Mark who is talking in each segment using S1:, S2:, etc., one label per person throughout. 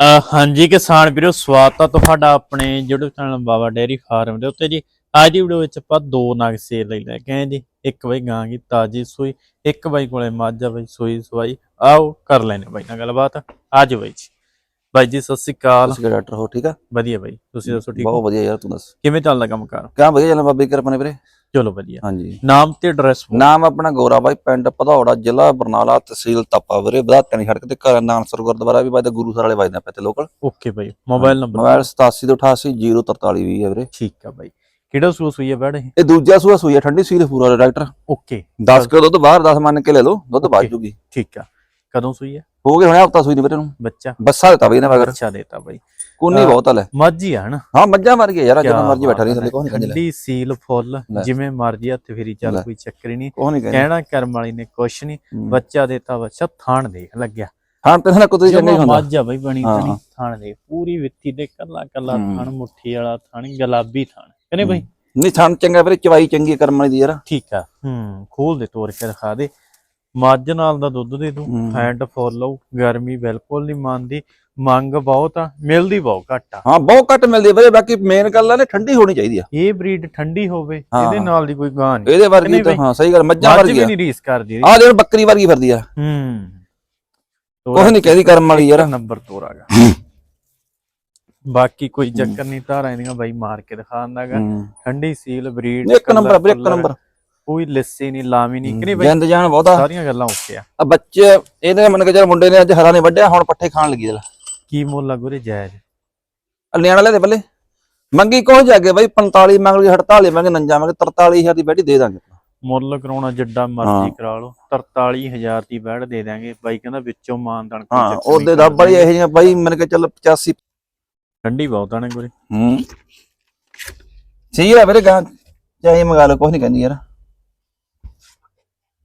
S1: ਹਾਂਜੀ ਕਿਸਾਨ ਵੀਰੋ ਸਵਾਗਤ ਆ ਤੁਹਾਡਾ ਆਪਣੇ YouTube channel Baba dairy farm ਦੇ ਉੱਤੇ ਜੀ। ਅੱਜ ਦੀ ਵੀਡੀਓ ਵਿੱਚ ਆਪਾਂ ਦੋ ਨਗ ਸੇਲ ਲਈ ਲੈ ਕੇ ਆਏ ਜੀ। ਇੱਕ ਬਈ ਗਾਂ ਦੀ ਤਾਜੀ ਸੂਈ ਇੱਕ ਬਾਈ ਕੋਲੇ ਮੱਝ ਬਈ ਸੂਈ ਸਵਾਈ। ਆਓ ਕਰ ਲੈਣੇ ਬਾਈ ਨਾਲ ਗੱਲਬਾਤ। ਅੱਜ ਬਾਈ ਜੀ। ਬਾਈ ਜੀ ਸਤਿ ਸ੍ਰੀ ਅਕਾਲ।
S2: ਤੁਸੀਂ ਡਾਕਟਰ ਹੋ? ਠੀਕ ਆ?
S1: ਵਧੀਆ ਬਾਈ। ਤੁਸੀਂ ਦੱਸੋ ਠੀਕ
S2: ਬਹੁਤ ਵਧੀਆ ਯਾਰ ਤੂੰ ਦੱਸ।
S1: ਕਿਵੇਂ ਚੱਲਦਾ ਕੰਮ ਕਾਰ?
S2: ਕਿਆ ਵਧੀਆ ਚੱਲਣਾ ਬਾਬੇ ਕਿਰਪਾ ਨੇ ਵੀਰੇ।
S1: ਚਲੋ ਵਧੀਆ।
S2: ਹਾਂਜੀ।
S1: ਨਾਮ ਤੇ ਐਡਰੈਸ
S2: ਨਾਮ ਆਪਣਾ ਗੋਰਾ ਬਾਈ ਪਿੰਡ ਭਦੌੜਾ ਜ਼ਿਲ੍ਹਾ ਬਰਨਾਲਾ ਤਹਿਸੀਲ ਤਪਾ ਵੀਰੇ। ਬਧਾਤਣੀ ਸੜਕ ਤੇ ਘਰ ਨਾਨਸਰ ਗੁਰਦੁਆਰਾ ਵੀ ਵੱਜਦਾ ਗੁਰੂ ਸਰ ਵਾਲੇ ਵੱਜਦਾ ਪੱਤੇ ਲੋਕਲ।
S1: ਓਕੇ ਬਾਈ ਮੋਬਾਈਲ ਨੰਬਰ
S2: ਮੋਬਾਈਲ 8788 ਹੈ ਵੀਰੇ।
S1: ਠੀਕ ਆ ਬਾਈ। ਕਿਹੜਾ ਸੂਸ ਸੂਈ ਬੈੜ ਇਹ?
S2: ਇਹ ਦੂਜਾ ਸੂਆ ਸੂਈ ਹੈ ਠੰਡੀ ਸੀਲ ਪੂਰਾ ਡਾਕਟਰ
S1: ਓਕੇ
S2: 10 ਕਿਲੋ ਦੁੱਧ ਬਾਹਰ 10 ਮੰਨ ਕੇ ਲੈ ਲਓ ਦੁੱਧ. ਬਾਜ ਜੂਗੀ।
S1: ਠੀਕ ਆ। ਕਦੋਂ ਸੂਈ
S2: ਹੋ ਗਏ ਹੁਣ ਹਫਤਾ ਸੂਈ ਨਹੀਂ ਵੀਰੇ ਨੂੰ।
S1: ਬੱਚਾ।
S2: ਬੱਸਾ ਦਿੱਤਾ ਬਈ ਨਾ ਮਗਰ
S1: ਅੱਛਾ ਦੇਤਾ ਬਾਈ।
S2: ਕੋਨੀ। ਬਹੁਤ ਹਲੇ
S1: ਮੱਝ ਹੀ ਆ ਹਨਾ।
S2: ਹਾਂ ਮੱਝਾਂ ਮਰ ਗਈਆਂ ਯਾਰ ਜਦੋਂ ਮਰਜ਼ੀ ਬੈਠਾ ਰਹੀ ਥੱਲੇ ਕੋਈ ਨਹੀਂ
S1: ਠੰਡੀ ਸੀਲ ਫੁੱਲ। ਜਿਵੇਂ ਮਰਜ਼ੀ ਹੱਥ ਫੇਰੀ ਚੱਲ। ਕੋਈ ਚੱਕਰ ਹੀ ਨਹੀਂ। ਕਹਿਣਾ ਕਰਮ ਵਾਲੀ ਨੇ ਕੁਛ ਨਹੀਂ। ਬੱਚਾ ਦੇਤਾ ਬੱਚਾ ਥਾਣ ਦੇਖ ਲੱਗਿਆ।
S2: ਹਾਂ ਤੇ ਨਾ ਕੁੱਤੇ ਚੰਗੇ ਹੁੰਦਾ।
S1: ਮੱਝ ਬਈ ਬਣੀ। ਬਣੀ ਥਾਣ ਦੇ। ਪੂਰੀ ਵਿੱਥੀ ਦੇ ਕੱਲਾ ਕੱਲਾ। ਥਾਣ ਮੁੱਠੀ ਵਾਲਾ ਥਾਣ ਗੁਲਾਬੀ ਥਾਣ। ਕਹਿੰਦੇ ਬਈ?
S2: ਨਹੀਂ ਥਣ ਚੰਗਾ ਵੀਰੇ ਚਵਾਈ ਚੰਗੀ ਕਰਮ ਵਾਲੀ ਦੀ ਯਾਰ।
S1: ਠੀਕ ਆ। ਹੂੰ ਖੋਲ ਦੇ ਤੋੜ ਕੇ ਦਿਖਾ ਦੇ। ਮੱਝ ਨਾਲ ਦਾ ਦੁੱਧ ਦੇ ਦੂੰ।
S2: ਹੂੰ।
S1: ਫੈਟ ਫੁੱਲ ਆਊ ਗਰਮੀ ਬਿਲਕੁਲ ਨਹੀਂ ਮੰਨਦੀ। ਮੰਗ ਬਹੁਤ ਆ ਮਿਲਦੀ ਬਹੁਤ ਘੱਟ ਆ।
S2: ਹਾਂ ਬਹੁਤ ਘੱਟ ਮਿਲਦੀ ਵੀਰੇ ਬਾਕੀ ਮੇਨ ਗੱਲ ਆ ਨੇ ਠੰਡੀ ਹੋਣੀ ਚਾਹੀਦੀ ਆ।
S1: ਇਹ ਬਰੀਡ ਠੰਡੀ ਹੋਵੇ। ਇਹਦੇ ਨਾਲ ਦੀ ਕੋਈ ਗਾਂ ਨਹੀਂ।
S2: ਇਹਦੇ ਵਰਗੀ ਤਾਂ। ਹਾਂ ਸਹੀ ਗੱਲ ਮੱਝਾਂ ਵਰਗੀ ਆ
S1: ਨਹੀਂ ਰੀਸ ਕਰਦੀ
S2: ਆ ਦੇਖ ਬੱਕਰੀ ਵਰਗੀ ਫਿਰਦੀ ਆ।
S1: ਹੂੰ।
S2: ਕੁਛ ਨਹੀਂ ਕਹਿੰਦੀ ਕਰਮ ਵਾਲੀ ਯਾਰ।
S1: ਨੰਬਰ ਤੋਰਾਗਾ ਬਾਕੀ ਕੋਈ ਚੱਕਰ ਨਹੀਂ ਧਾਰਾਂ ਇਹਦੀਆਂ ਬਾਈ ਮਾਰ ਕੇ ਦਿਖਾਉਂਦਾਗਾ। ਠੰਡੀ ਸੀਲ ਬਰੀਡ
S2: ਇੱਕ ਨੰਬਰ ਇੱਕ ਨੰਬਰ।
S1: ਕੋਈ ਲੱਸੀ ਨਹੀਂ ਲਾਵੀ ਨਹੀਂ ਕਿ ਨਹੀਂ ਬਾਈ
S2: ਜਿੰਦ ਜਾਨ ਬਹੁਤਾ।
S1: ਸਾਰੀਆਂ ਗੱਲਾਂ ਓਕੇ ਆ।
S2: ਆ ਬੱਚੇ ਇਹਦੇ ਮੰਨ ਕੇ ਚੱਲ ਮੁੰਡੇ ਨੇ ਅੱਜ ਹਰਾ ਨੇ ਵੱਢਿਆ ਹੁਣ ਪੱਠੇ ਖਾਣ ਲੱਗੀ ਜਲ
S1: ਕੀ ਮੁੱਲ ਲੱਗੂ ਰੇ ਜਾਇਜ਼?
S2: ਨਿਆਣਾ ਲੈ ਦੇ ਬੱਲੇ ਮੰਗੀ ਕੋਹ ਜਾਗੇ ਬਾਈ 45 ਮੰਗ ਲਈ 48 ਮੰਗੇ ਨੰਜਾ ਮੰਗੇ 43000 ਦੀ ਬੈਠੀ ਦੇ ਦਾਂਗੇ
S1: ਮੁੱਲ ਕਰਾਉਣਾ ਜਿੱਡਾ ਮਰਜ਼ੀ ਕਰਾ ਲਓ 43000 ਦੀ ਬੈੜ ਦੇ ਦਾਂਗੇ ਬਾਈ ਕਹਿੰਦਾ ਵਿੱਚੋਂ ਮਾਨਦਾਨ ਕੋਈ
S2: ਹਾਂ ਉਹਦੇ ਦਾ ਬੜੀ। ਇਹ ਜਿਹੀਆਂ ਬਾਈ ਮੰਨ ਕੇ ਚੱਲ 85
S1: ਠੰਡੀ ਬਹੁਤ ਆ ਨੇ ਗੁਰੇ।
S2: ਹੂੰ। ਸਹੀ ਆ ਵੀਰੇ ਗਾਂ ਚਾਹੀ ਮੰਗਾ ਲਓ ਕੁਛ ਨਹੀਂ ਕਹਿੰਦੀ ਯਾਰ।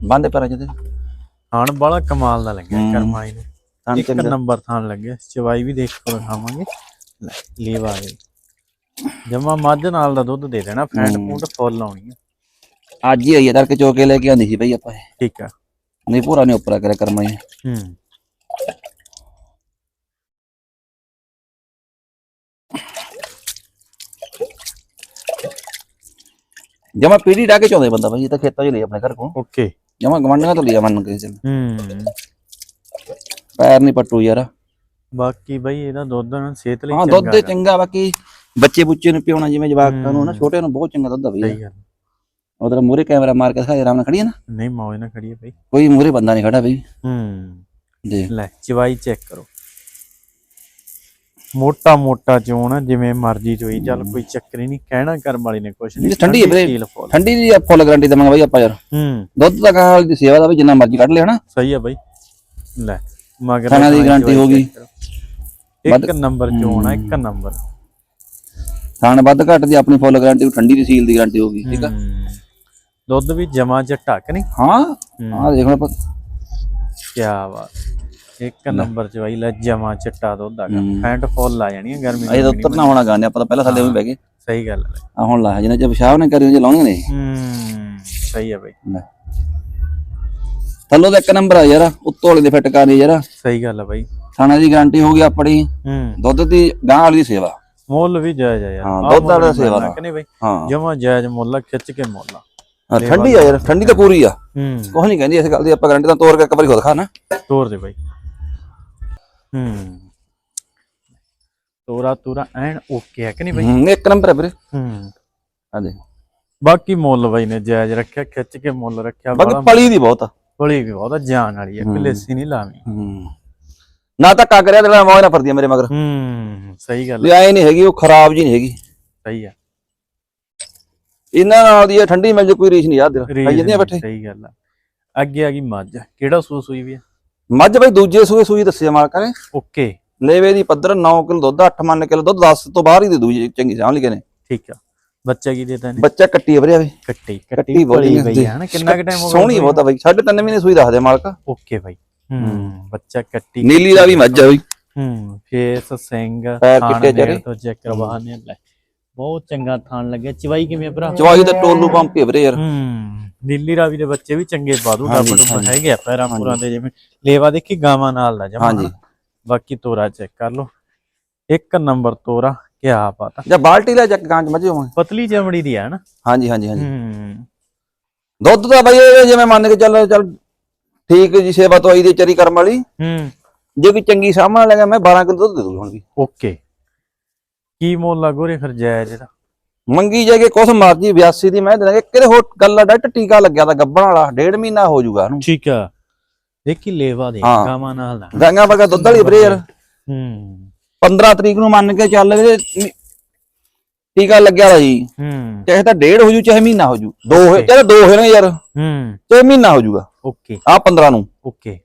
S2: ਬੰਦੇ ਪਰ ਜਦੇ
S1: ਖਾਣ ਵਾਲਾ ਕਮਾਲ ਦਾ ਲੱਗਿਆ। ਕਰਮਾਈ ਨੂੰ
S2: ਤਾਂ
S1: ਇੱਕ
S2: ਚੰਗਾ।
S1: ਨੰਬਰ ਥਾਨ ਲੱਗਿਆ ਚਵਾਈ ਵੀ ਦੇਖ ਕੇ ਦਿਖਾਵਾਂਗੇ ਲੈ ਲੀਵ ਆ ਗਈ। ਜਮਾ ਮੱਝ ਨਾਲ ਦਾ ਦੁੱਧ ਦੇ ਦੇਣਾ ਫੈਟ। ਫੂਡ ਫੁੱਲ ਆਉਣੀ ਆ।
S2: ਅੱਜ ਹੀ ਆਈ ਆ ਤੜਕੇ ਚੋ ਕੇ ਲੈ ਕੇ ਆਂਦੀ ਸੀ ਬਈ ਆਪਾਂ। ਇਹ।
S1: ਠੀਕ ਆ।
S2: ਨਹੀਂ ਪੂਰਾ ਨਹੀਂ ਉਪਰਾ ਕਰਿਆ ਕਰਮਾ
S1: ਹੂੰ।
S2: ਜਮਾ ਪੀੜੀ ਡਾ ਕੇ ਚੋਂਦੇ ਬੰਦਾ ਬਈ ਇਹ ਤਾਂ ਖੇਤਾਂ 'ਚ ਲਈ ਆਪਣੇ ਘਰ ਕੋ
S1: ਓਕੇ।
S2: ਜਮਾ ਗਵੰਡੀਆਂ ਤੋਂ ਲਿਆ ਮੰਨ ਕੇ ਚੱਲ।
S1: ਹੂੰ।
S2: ਪੈਰ ਨਹੀਂ ਪੱਟੂ ਯਾਰ।
S1: ਬਾਕੀ ਬਈ ਇਹਦਾ ਦੁੱਧ ਨਾ ਸਿਹਤ ਲਈ
S2: ਹਾਂ ਦੁੱਧ ਤੇ। ਚੰਗਾ ਬਾਕੀ ਬੱਚੇ ਬੁੱਚੇ ਨੂੰ ਪਿਉਣਾ ਜਿਵੇਂ ਜਵਾਕਾਂ ਨੂੰ ਨਾ
S1: ਹੂੰ।
S2: ਛੋਟੇ ਨੂੰ ਬਹੁਤ ਚੰਗਾ ਦੁੱਧ ਆ ਬਈ
S1: ਸਹੀ ਗੱਲ।
S2: ਉਧਰ ਮੂਰੇ ਕੈਮਰਾ ਮਾਰ ਕੇ ਦਿਖਾ ਆਰਾਮ ਨਾਲ ਖੜੀ ਹੈ ਨਾ।
S1: ਨਹੀਂ ਮੌਜ ਨਾ ਖੜੀ ਹੈ ਬਈ।
S2: ਕੋਈ ਮੂਰੇ ਬੰਦਾ ਨਹੀਂ ਖੜਾ ਬਈ।
S1: ਹੂੰ।
S2: ਦੇਖ।
S1: ਲੈ ਚਵਾਈ ਚੈੱਕ ਕਰੋ। ਮੋਟਾ ਮੋਟਾ ਚੋਣ ਜਿਵੇਂ ਮਰਜ਼ੀ ਚੋਈ। ਚੱਲ ਕੋਈ ਚੱਕਰ ਹੀ ਨਹੀਂ ਕਹਿਣਾ ਕਰਮ ਵਾਲੀ ਨੇ ਕੁਛ ਨਹੀਂ।
S2: ਠੰਡੀ ਹੈ ਵੀਰੇ। ਠੰਡੀ ਦੀ ਫੁੱਲ ਗਾਰੰਟੀ ਦੇਵਾਂਗੇ ਬਈ ਆਪਾਂ ਯਾਰ।
S1: ਹੂੰ।
S2: ਦੁੱਧ ਦਾ ਕਾਂ ਵਾਲੀ ਦੀ ਸੇਵਾ ਦਾ ਵੀ ਜਿੰਨਾ ਮਰਜ਼ੀ ਕੱਢ ਲਿਆ
S1: ਸਹੀ ਆ ਬਈ। ਲੈ। ਮਗਰ
S2: ਦੀ guarantee ਹੋ ਗਈ।
S1: ਇੱਕ ਨੰਬਰ ਚੋਣ ਆ ਇੱਕ ਨੰਬਰ
S2: ਥਾਣ ਵੱਧ ਘੱਟ ਦੀ ਆਪਣੀ ਫੁੱਲ ਗਾਰੰਟੀ ਠੰਡੀ ਦੀ ਸੀਲ ਦੀ ਗਾਰੰਟੀ ਹੋਗੀ ਠੀਕ ਆ।
S1: ਦੁੱਧ ਵੀ ਜਮਾ ਜੱਟਾ ਕਿ ਨਹੀਂ
S2: ਹਾਂ। ਆਹ ਦੇਖ ਆਪਾਂ।
S1: ਕੀ ਬਾਤ। ਇੱਕ ਨੰਬਰ ਚ ਬਾਈ ਲੈ ਜਮਾ ਚਿੱਟਾ ਦੁੱਧ ਆ। ਫੈਂਟ ਫੁੱਲ ਆ ਜਾਣੀ ਆ ਗਰਮੀ
S2: ਇਹ ਉੱਤਰ ਨਾ ਹੋਣਾ ਗਾਣੇ ਆਪਾਂ ਤਾਂ ਪਹਿਲਾਂ ਥੱਲੇ ਵੀ ਬਹਿ ਗਏ।
S1: ਸਹੀ ਗੱਲ
S2: ਆ ਹੁਣ ਲਾ ਜਿਹਨੇ ਚ ਪਿਸ਼ਾਬ ਨੇ ਕਰੀ ਜੇ ਲਾਉਣਗੇ ਨੇ।
S1: ਹੂੰ। ਸਹੀ ਆ ਬਾਈ।
S2: ਲੈ। ਥੱਲੋਂ ਦਾ ਇੱਕ ਨੰਬਰ ਆ ਯਾਰ ਉੱਤੋਂ ਵਾਲੇ ਦੇ ਫਿੱਟ ਕਰਨੀ ਯਾਰ।
S1: ਸਹੀ ਗੱਲ ਆ ਬਾਈ।
S2: ਥਾਣਾ ਦੀ ਗਾਰੰਟੀ ਹੋਗੀ ਆਪਣੀ।
S1: ਹੂੰ।
S2: ਦੁੱਧ ਦੀ ਗਾਂ ਵਾਲੀ ਦੀ ਸੇਵਾ।
S1: ਮੁੱਲ ਵੀ ਜਾਇਜ਼ ਆ ਯਾਰ।
S2: ਹਾਂ,
S1: ਆਹ
S2: ਦੁੱਧ ਵਾਲਾ ਸੇਵਾ
S1: ਮਿਲਣਾ
S2: ਦਾ।
S1: ਕਿ ਨਹੀਂ ਬਾਈ?
S2: ਹਾਂ।
S1: ਜਮਾ ਜਾਇਜ਼ ਮੁੱਲ ਆ, ਖਿੱਚ ਕੇ ਮੁੱਲ ਆ।
S2: ਹਾਂ, ਠੰਡੀ ਆ ਯਾਰ ਠੰਡੀ ਤਾਂ ਪੂਰੀ ਆ।
S1: ਹੂੰ।
S2: ਕੁਛ ਨਹੀਂ ਕਹਿੰਦੀ ਇਸ ਗੱਲ ਦੀ ਆਪਾਂ ਗਾਰੰਟੀ ਤਾਂ ਤੋੜ ਕੇ ਇੱਕ ਵਾਰੀ ਖੁਦ ਖਾ ਨਾ
S1: ਤੋਰ ਦੇ ਬਾਈ। ਹੂੰ। ਤੋਰਾ ਤੋਰਾ ਐਨ ਓਕੇ ਆ ਕਿ ਨਹੀਂ ਬਾਈ?
S2: ਹੂੰ, ਇੱਕ ਨੰਬਰ ਹੈ ਵੀਰੇ।
S1: ਹੂੰ।
S2: ਆ ਦੇ
S1: ਬਾਕੀ ਮੁੱਲ ਬਾਈ ਨੇ ਜਾਇਜ਼ ਰੱਖਿਆ ਖਿੱਚ ਕੇ ਮੁੱਲ ਰੱਖਿਆ
S2: ਬਾਕੀ ਪਲੀ ਦੀ ਬਹੁਤ ਆ।
S1: ਬੜੀ ਵੀ ਬਹੁਤ ਆ, ਜਾਨ ਵਾਲੀ ਆ
S2: ਹੂੰ।
S1: ਕਲੇਸੀ ਨਹੀਂ ਲਾਵੀਂ।
S2: ਹੂੰ। ਨਾ ਤਾਂ ਦੇ ਨਾਲ ਮੋਹ ਨਾ ਫਰਦੀ ਆ ਮੇਰੇ ਮਗਰ।
S1: ਹੂੰ ਸਹੀ ਗੱਲ
S2: ਵੀ ਐ ਨਹੀਂ ਹੈਗੀ ਉਹ ਖਰਾਬ ਜੀ ਨਹੀਂ ਹੈਗੀ।
S1: ਸਹੀ ਆ।
S2: ਇਹਨਾਂ ਨਾਲ ਦੀ ਠੰਡੀ ਮਿਲ ਜੇ ਕੋਈ ਰੀਸ ਨਹੀਂ ਯਾਦ
S1: ਰੀਝ
S2: ਆਈ ਜਾਂਦੀਆਂ
S1: ਨਹੀਂ,
S2: ਬੈਠੇ।
S1: ਸਹੀ ਗੱਲ ਆ। ਅੱਗੇ ਆ ਗਈ ਮੱਝ। ਕਿਹੜਾ ਸੂ ਸੂਈ ਵੀ ਆ?
S2: ਮੱਝ ਬਈ ਦੂਜੇ ਸੂਏ ਸੂਈ ਦੱਸਿਆ ਮਾਲਕਾਂ ਨੇ।
S1: ਓਕੇ।
S2: ਲੇਵੇ ਦੀ ਪੱਧਰ 9 ਕਿਲੋ ਦੁੱਧ 8 ਮੰਨ ਕਿਲੋ ਦੁੱਧ 10 ਤੋਂ ਬਾਹਰ ਹੀ ਦੇ ਦੂਜੀ ਚੰਗੀ ਸਾਂਭ ਲਈ ਨੇ
S1: ਠੀਕ ਆ। ਬੱਚਾ ਕੀ ਦੇਤਾ ਨੇ
S2: ਬੱਚਾ ਕੱਟੀ ਆ ਵੀਰੇ ਵੇ।
S1: ਕੱਟੀ
S2: ਕੱਟੀ
S1: ਕੱਟੀ
S2: ਬੋਲੀ
S1: ਬੜੀ ਬਈ ਹੈ ਨਾ ਕਿੰਨਾ ਕੁ ਟਾਈਮ ਹੋ ਗਿਆ
S2: ਸੋਹਣੀ ਬਹੁਤ ਆ ਬਈ। ਸਾਢੇ ਤਿੰਨ ਮਹੀਨੇ ਸੂਈ ਦੱਸਦੇ ਮਾਲਕ।
S1: ਓਕੇ ਬਾਈ। ਹੂੰ ਬੱਚਾ ਕੱਟੀ
S2: ਨੀਲੀ ਦਾ ਵੀ ਮੱਝ ਆ ਬਈ।
S1: ਹੂੰ ਫੇਸ ਸਿੰਘ
S2: ਪੈਰ
S1: ਮੇਰੇ
S2: ਚਿਹਰੇ।
S1: ਤੋਂ ਚੈੱਕ ਕਰਵਾ ਨੇ ਲੈ। ਬਹੁਤ ਚੰਗਾ ਥਾਣ ਲੱਗਿਆ। ਚਵਾਈ ਕਿਵੇਂ ਭਰਾ?
S2: ਚਵਾਈ ਤਾਂ ਟੋਲੂ ਪੰਪ ਹੀ ਵੀਰੇ ਯਾਰ।
S1: ਹੂੰ ਨੀਲੀ ਰਾਵੀ ਦੇ ਬੱਚੇ ਵੀ ਚੰਗੇ ਬਾਦੂ
S2: ਹਾਂਜੀ,
S1: ਡੱਬ ਡੁੱਬ
S2: ਹਾਂਜੀ।
S1: ਹੈਗੇ ਆ ਪੈਰਾਂ ਪੂਰਾਂ ਦੇ ਜਿਵੇਂ। ਲੇਵਾ ਦੇਖੀ ਗਾਵਾਂ ਨਾਲ ਦਾ ਜਮਾ
S2: ਹਾਂਜੀ।
S1: ਬਾਕੀ ਤੋਰਾ ਚੈੱਕ ਕਰ ਲਓ। ਇੱਕ ਨੰਬਰ ਤੋਰਾ ਕਿਆ ਪਤਾ
S2: ਜਾਂ ਬਾਲਟੀ ਲੈ ਚੱਕ ਗਾਂ ਚ ਮੱਝ ਹੋਵਾਂ
S1: ਪਤਲੀ ਚਮੜੀ ਦੀ ਹੈ ਨਾ।
S2: ਹਾਂਜੀ ਹਾਂਜੀ ਹਾਂਜੀ।
S1: ਹੂੰ।
S2: ਦੁੱਧ ਤਾਂ ਬਈ ਇਹ ਜਿਵੇਂ ਮੰਨ ਕੇ ਚੱਲ ਚੱਲ ਠੀਕ ਜੀ ਸੇਵਾ ਤੋਂ ਆਈ ਦੀ ਚਰੀ ਕਰਮ ਵਾਲੀ।
S1: ਹੂੰ।
S2: ਜੇ ਕੋਈ ਚੰਗੀ ਸਾਹਮਣੇ ਲੱਗਾ ਮੈਂ 12 ਕਿਲੋ ਦੁੱਧ ਦੇ ਦੂੰ ਹੁਣ ਵੀ।
S1: ਓਕੇ। ਕੀ ਮੁੱਲ ਲੱਗੋ ਰੇ ਫਿਰ ਜਾਇਜ਼ ਇਹਦਾ?
S2: ਮੰਗੀ ਜਾਗੇ ਕੁਛ ਮਰਜ਼ੀ 82 ਦੀ ਮੈਂ ਦੇ ਦਾਂਗੇ। ਕਿਹੜੇ ਹੋਰ ਗੱਲ ਆ ਡਾਕਟਰ ਟੀਕਾ ਲੱਗਿਆ ਤਾਂ ਗੱਬਣ ਵਾਲਾ ਡੇਢ ਮਹੀਨਾ ਹੋ ਜਾਊਗਾ ਉਹਨੂੰ
S1: ਠੀਕ ਆ। ਦੇਖੀ ਲੇਵਾ ਦੇ
S2: ਹਾਂ।
S1: ਗਾਵਾਂ ਨਾਲ ਦਾ
S2: ਗਾਂਗਾ ਵਰਗਾ ਦੁੱਧ ਵਾਲੀ
S1: ਹੂੰ
S2: 15 ਤਰੀਕ ਨੂੰ ਮੰਨ ਕੇ ਚੱਲ ਵੀਰੇ ਟੀਕਾ ਲੱਗਿਆ ਵਾ ਜੀ।
S1: ਹੂੰ।
S2: ਚਾਹੇ ਤਾਂ ਡੇਢ ਹੋ ਜੂ ਚਾਹੇ ਮਹੀਨਾ ਹੋ ਜੂ। ਦੋ ਹੋਏ ਚਾਹੇ ਦੋ ਹੋਏ ਨੇ ਯਾਰ।
S1: ਹੂੰ।
S2: ਚਾਹੇ ਮਹੀਨਾ ਹੋ ਜੂਗਾ।
S1: ਓਕੇ।
S2: ਆ 15 ਨੂੰ।
S1: ਓਕੇ।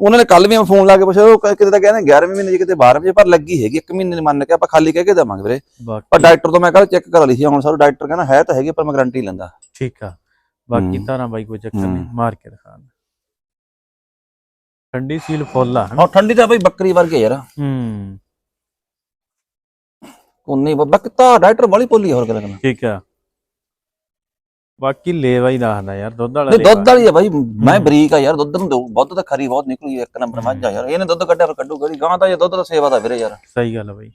S2: ਉਹਨਾਂ ਨੇ ਕੱਲ ਵੀ ਫੋਨ ਲਾ ਕੇ ਪੁੱਛਿਆ ਉਹ ਕਿਤੇ ਤਾਂ ਕਹਿੰਦੇ 11ਵੇਂ ਮਹੀਨੇ 'ਚ ਕਿਤੇ 12ਵੇਂ 'ਚ ਪਰ ਲੱਗੀ ਹੈਗੀ ਇੱਕ ਮਹੀਨੇ ਮੰਨ ਕੇ ਆਪਾਂ ਖਾਲੀ ਕਹਿ ਕੇ ਦੇਵਾਂਗੇ ਵੀਰੇ। ਪਰ ਡਾਕਟਰ ਤੋਂ ਮੈਂ ਕੱਲ ਚੈੱਕ ਕਰਾ ਲਈ ਸੀ ਹੁਣ ਸਾਰਾ ਡਾਕਟਰ ਕਹਿੰਦਾ ਹੈ ਤਾਂ ਹੈਗੀ ਪਰ ਮੈਂ ਗਾਰੰਟੀ ਲੈਂਦਾ।
S1: ਠੀਕ ਆ। ਬਾਕੀ। ਧਾਰਾਂ ਬਾਈ ਕੋਈ ਚੱਕਰ ਨਹੀਂ। ਮਾਰ ਕੇ। ਠੰਡੀ ਸੀਲ ਫੁੱਲ ਆ
S2: ਹਾਂ ਠੰਡੀ ਤਾਂ ਬਈ ਬੱਕਰੀ ਵਰਗੇ ਯਾਰ।
S1: ਹੂੰ।
S2: ਉਨੀ ਬੱਕ ਤਾਂ ਡਾਕਟਰ ਵਾਲੀ ਪੋਲੀ ਹੋਰ ਗੱਲ ਕਰਨਾ।
S1: ਠੀਕ ਆ। ਬਾਕੀ ਲੇਵਾ ਹੀ ਦੱਸਦਾ ਯਾਰ ਦੁੱਧ ਵਾਲਾ
S2: ਨਹੀਂ। ਦੁੱਧ ਵਾਲੀ ਆ ਬਾਈ ਮੈਂ ਬਰੀਕ ਆ ਯਾਰ ਦੁੱਧ ਨੂੰ ਦਊ ਦੁੱਧ ਤਾਂ ਖਰੀ ਬਹੁਤ ਨਿਕਲੀ ਇੱਕ ਨੰਬਰ ਮੱਝ ਆ ਯਾਰ। ਇਹਨੇ ਦੁੱਧ ਕੱਢਿਆ ਪਰ ਕੱਢੂ ਗੜੀ ਗਾਂ ਤਾਂ ਇਹ ਦੁੱਧ ਦਾ ਸੇਵਾ ਦਾ ਵੀਰੇ ਯਾਰ।
S1: ਸਹੀ ਗੱਲ ਆ ਬਾਈ।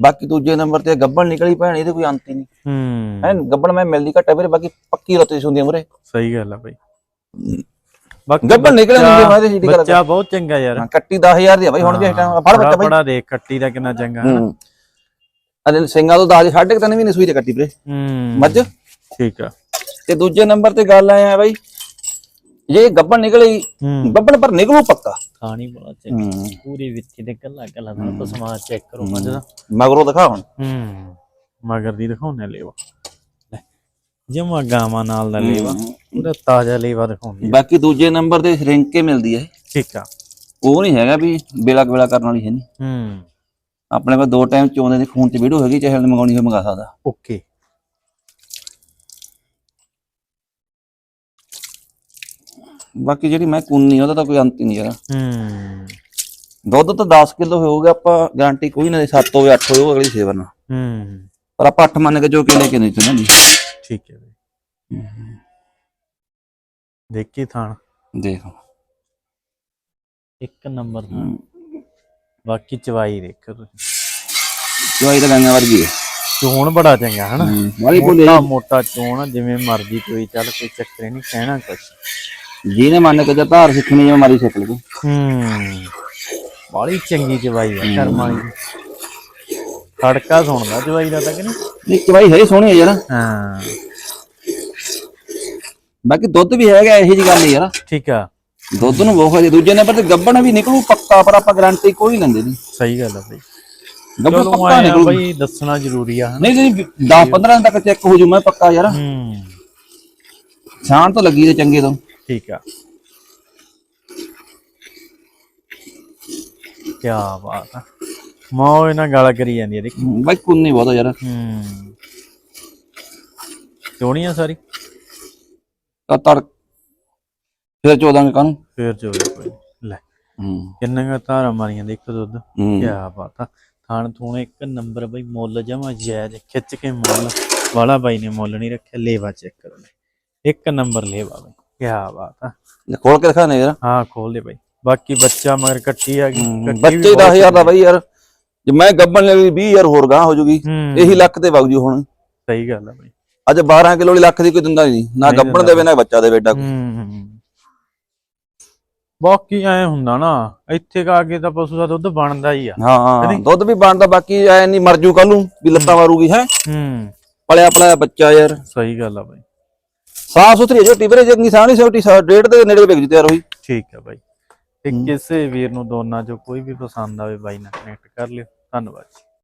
S2: ਬਾਕੀ ਦੂਜੇ ਨੰਬਰ ਤੇ ਗੱਬਣ ਨਿਕਲੀ ਭੈਣ ਇਹਦੇ ਕੋਈ ਅੰਤ ਹੀ ਨਹੀਂ।
S1: ਹੂੰ।
S2: ਐ ਗੱਬਣ ਮੈਂ ਮਿਲਦੀ ਘੱਟ ਆ ਵੀਰੇ ਬਾਕੀ ਪੱਕੀ ਰੋਟੀ ਸੁੰਦੀ ਮਰੇ।
S1: ਸਹੀ ਗੱਲ ਆ ਬਾਈ। ਬਾਕੀ
S2: ਗੱਬਣ ਨਿਕਲੇ ਨਹੀਂ ਮੈਂ ਤੇ ਸਿੱਧੀ ਗੱਲ
S1: ਬੱਚਾ ਬਹੁਤ ਚੰਗਾ ਯਾਰ।
S2: ਹਾਂ, ਕੱਟੀ 10000 ਦੀ ਆ ਬਾਈ ਹੁਣ ਵੀ ਇਸ ਟਾਈਮ ਫੜ ਬੱਚਾ ਬਾਈ।
S1: ਬੜਾ ਦੇਖ ਕੱਟੀ ਦਾ ਕਿੰਨਾ ਚੰਗਾ
S2: ਹੂੰ। ਅਰੇ ਸਿੰਘਾਂ ਤੋਂ ਦਾਜ ਸਾਢੇ ਕੁ ਤਿੰਨ ਮਹੀਨੇ ਸੂਈ ਤੇ ਕੱਟੀ ਵੀਰੇ।
S1: ਹੂੰ।
S2: ਮੱਝ।
S1: ਠੀਕ ਆ।
S2: ਤੇ ਦੂਜੇ ਨੰਬਰ ਤੇ ਗੱਲ ਆਇਆ ਬਾਈ ਜੇ ਗੱਬਣ ਨਿਕਲੀ
S1: ਹੂੰ।
S2: ਗੱਬਣ ਪਰ ਨਿਕਲੂ ਪੱਕਾ।
S1: ਖਾਣੀ ਬੜਾ
S2: ਹੂੰ।
S1: ਪੂਰੀ ਵਿੱਚ ਦੇ ਕੱਲਾ ਕੱਲਾ ਦਾ ਪਸਮਾ ਚੈੱਕ ਕਰੋ ਮੱਝ ਦਾ।
S2: ਮਗਰੋਂ ਦਿਖਾ ਹੁਣ।
S1: ਹੂੰ। ਮਗਰ ਦੀ ਦਿਖਾਉਣੇ ਲੇਵਾ। ਜਮਾ ਗਾਵਾਂ ਨਾਲ ਦਾ ਲੇਵਾ। ਪੂਰਾ ਤਾਜ਼ਾ ਲੇਵਾ ਦਿਖਾਉਂਦੀ
S2: ਬਾਕੀ ਦੂਜੇ ਨੰਬਰ ਤੇ ਰਿੰਗ ਕੇ ਮਿਲਦੀ ਹੈ
S1: ਠੀਕ ਆ।
S2: ਉਹ ਨਹੀਂ ਹੈਗਾ ਵੀ ਬੇਲਾ ਕਵੇਲਾ ਕਰਨ ਵਾਲੀ ਹੈ ਨਹੀਂ।
S1: ਹੂੰ।
S2: ਆਪਣੇ ਕੋਲ ਦੋ ਟਾਈਮ ਚੋਂਦੇ ਦੀ ਖੂਨ ਚ ਵੀਡੀਓ ਹੈਗੀ ਚਾਹੇ ਉਹਨੇ ਮੰਗਾਉਣੀ ਹੋਵੇ ਮੰਗਾ ਸਕਦਾ।
S1: ਓਕੇ
S2: ਬਾਕੀ ਜਿਹੜੀ ਮੈਂ ਕੁੰਨੀ ਉਹਦਾ ਤਾਂ ਕੋਈ ਅੰਤ ਹੀ ਨਹੀਂ ਯਾਰ
S1: ਹੂੰ।
S2: ਦੁੱਧ ਤਾਂ 10 ਕਿਲੋ ਹੋਊਗਾ ਆਪਾਂ ਗਾਰੰਟੀ ਕੋਈ ਨਾ 7 ਹੋਵੇ 8 ਹੋਵੇ ਅਗਲੀ ਸੇਵਾ ਨਾਲ।
S1: ਹੂੰ।
S2: ਪਰ ਆਪਾਂ 8 ਮੰਨ ਕੇ ਜੋ ਕਿ ਲੈ ਕੇ ਨਹੀਂ ਚਾਹੁੰਦੇ
S1: ਠੀਕ ਹੈ ਬਈ। ਦੇਖੀ ਥਾਣ।
S2: ਦੇਖ।
S1: ਇੱਕ ਨੰਬਰ ਥਾਣ। ਬਾਕੀ ਚਵਾਈ ਦੇਖੋ ਤੁਸੀਂ।
S2: ਚੋਈ ਤਾਂ ਗੰਗਾ ਵਰਗੀ ਹੈ।
S1: ਚੋਣ ਬੜਾ ਚੰਗਾ ਹਨਾ?
S2: ਵਾਲੀ ਬੋਲੇ
S1: ਮੋਟਾ ਮੋਟਾ ਚੋਣ ਆ, ਜਿਵੇਂ ਮਰਜ਼ੀ ਕੋਈ ਚੱਲ ਕੋਈ ਚੱਕਰ ਨਹੀਂ ਕਹਿਣਾ ਕੁਛ।
S2: ਜਿਹਨੇ ਮੰਨ ਕੇ ਜੇ ਧਾਰ ਸਿੱਖਣੀ ਜਿਵੇਂ ਮਾਰੀ ਸਿੱਖ ਲਵੇ
S1: ਹੂੰ ਬਾਲੀ ਚੰਗੀ ਚਵਾਈ ਆ ਕਰਮ ਵਾਲੀ। ਖੜਕਾ ਸੁਣਦਾ ਚਵਾਈ ਦਾ ਤਾਂ ਕਿ ਨਹੀਂ?
S2: ਨਹੀਂ ਚਵਾਈ ਹੈ ਸੋਹਣੀ ਹੈ ਯਾਰ।
S1: ਹਾਂ।
S2: ਬਾਕੀ ਦੁੱਧ ਵੀ ਹੈਗਾ ਇਹੋ ਜੀ ਗੱਲ ਨਹੀਂ ਯਾਰ।
S1: ਠੀਕ ਆ।
S2: ਦੁੱਧ ਨੂੰ ਬਹੁਤ ਹੈ ਦੂਜੇ ਨੰਬਰ ਤੇ ਗੱਬਣ ਵੀ ਨਿਕਲੂ ਪੱਕਾ ਪਰ ਆਪਾਂ ਗਾਰੰਟੀ ਕੋਈ ਲੈਂਦੇ ਨਹੀਂ
S1: ਸਹੀ ਗੱਲ ਆ ਬਈ।
S2: ਗੱਬਣ ਪੱਕਾ ਨਿਕਲੂ।
S1: ਬਈ ਦੱਸਣਾ ਜ਼ਰੂਰੀ ਆ
S2: ਨਹੀਂ ਨਹੀਂ 10 15 ਦਿਨ ਤੱਕ ਚੈੱਕ ਹੋ ਜੂ ਮੈਂ ਪੱਕਾ ਯਾਰ।
S1: ਹੂੰ।
S2: ਛਾਣ ਤਾਂ ਲੱਗੀ ਤੇ ਚੰਗੇ ਤੋਂ।
S1: ਠੀਕ ਆ। ਕੀ ਬਾਤ ਆ। ਮੌ ਇਹਨਾਂ ਗਾਲਾਂ ਕਰੀ ਜਾਂਦੀ ਆ ਦੇਖ।
S2: ਬਾਈ ਕੁੰਨੀ ਬਹੁਤ ਆ ਯਾਰ।
S1: ਹੂੰ। ਚੋਣੀਆਂ ਸਾਰੀ?
S2: ਤਾਂ ਤੜ ਫਿਰ 14 ਕਾਨੂੰ
S1: ਫੇਰ ਜੋ ਕੋਈ ਨੀ। ਲੈ
S2: ਹੂੰ।
S1: ਕਿੰਨੀਆਂ ਧਾਰਾਂ ਮਾਰੀਆਂ ਦੇਖੋ ਦੁੱਧ?
S2: ਹੂੰ।
S1: ਕੀ ਬਾਤ ਆ। ਥਾਣ ਥੂਣ ਇੱਕ ਨੰਬਰ ਬਈ ਮੁੱਲ ਜਮਾ ਜਾਇਜ਼ ਖਿੱਚ ਕੇ ਮੁੱਲ। ਵਾਲਾ ਬਾਈ ਨੇ ਮੁੱਲ ਨਹੀਂ ਰੱਖਿਆ ਲੇਵਾ ਚੈੱਕ ਕਰੋ ਲੈ। ਇੱਕ ਨੰਬਰ ਲੇਵਾ ਬਈ। ਕੀ ਬਾਤ ਆ।
S2: ਲੈ ਖੋਲ ਕੇ ਦਿਖਾਣੇ ਯਾਰ।
S1: ਹਾਂ ਖੋਲ ਦੇ ਬਾਈ। ਬਾਕੀ ਬੱਚਾ ਮਗਰ ਕੱਟੀ ਆ ਗਈ। ਕੱਟੀ ਵੀ
S2: ਬੱਚੇ
S1: ਬਹੁਤ
S2: 10000 ਦਾ ਬਾਈ ਯਾਰ। ਜੇ ਮੈਂ ਗੱਬਣ ਲੈ ਲਈ 20000 ਹੋਰ ਗਾਂ ਹੋ ਜੂਗੀ
S1: ਹੂੰ।
S2: ਇਹੀ ਲੱਖ ਤੇ ਵਗ ਜੂ ਹੁਣ।
S1: ਸਹੀ ਗੱਲ ਆ ਬਾਈ।
S2: ਅੱਜ 12 ਕਿਲੋ ਵਾਲੀ ਲੱਖ ਦੀ ਕੋਈ ਦਿੰਦਾ ਨਹੀਂ। ਨਾ ਗੱਬਣ ਦੇਵੇ ਨਾ ਬੱਚਾ ਦੇਵੇ ਏਡਾ
S1: ਹੂੰ। ਬਾਕੀ ਐ ਹੁੰਦਾ ਨਾ ਇੱਥੇ ਕਾ ਕੇ ਤਾਂ ਪਸ਼ੂ ਦਾ ਦੁੱਧ ਬਣਦਾ ਹੀ ਆ।
S2: ਹਾਂ ਦੁੱਧ ਵੀ ਬਣਦਾ ਬਾਕੀ ਐ ਨਹੀਂ ਮਰਜੂ ਕੱਲ ਨੂੰ ਵੀ ਲੱਤਾਂ ਮਾਰੂਗੀ ਹੈ?
S1: ਹੂੰ।
S2: ਪਲਿਆ ਪਲਿਆ ਬੱਚਾ ਯਾਰ।
S1: ਸਹੀ ਗੱਲ ਆ ਬਾਈ।
S2: ਸਾਫ਼ ਸੁਥਰੀ ਝੋਟੀ ਵੀਰੇ ਜੰਗੀ ਸਾਹਣੀ ਛੋਟੀ ਸਾ ਡੇਢ ਦੇ ਨੇੜੇ ਵਿਕ ਜੂ ਤਿਆਰ ਹੋਈ।
S1: ਠੀਕ ਆ ਬਾਈ। ਤੇ ਕਿਸੇ ਵੀਰ ਨੂੰ ਦੋਨਾਂ ਚੋਂ ਕੋਈ ਵੀ ਪਸੰਦ ਆਵੇ ਬਾਈ ਨਾਲ ਕਨੈਕਟ ਕਰ ਲਿਓ। ਧੰਨਵਾਦ ਜੀ।